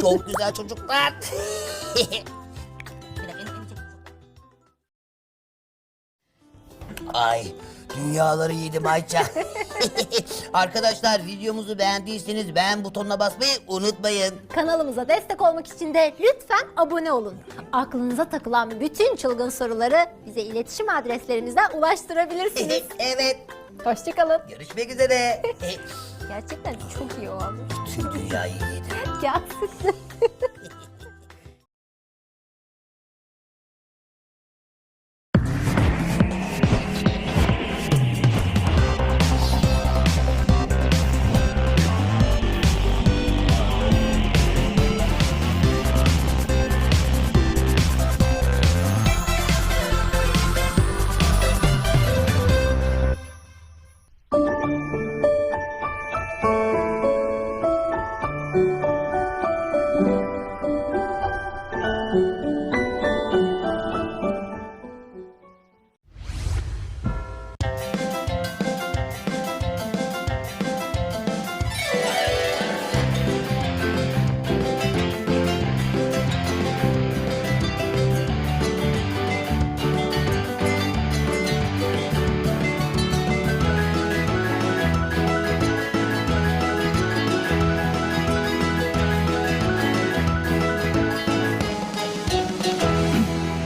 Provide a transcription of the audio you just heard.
Çok güzel çocuklar. Ay dünyaları yedim Ayça. Arkadaşlar videomuzu beğendiyseniz beğen butonuna basmayı unutmayın. Kanalımıza destek olmak için de lütfen abone olun. Aklınıza takılan bütün çılgın soruları bize iletişim adreslerimizden ulaştırabilirsiniz. evet Hoşçakalın. görüşmek üzere. Gerçekten çok iyi olmuş. Tüm dünyayı yedim. Gerçekten.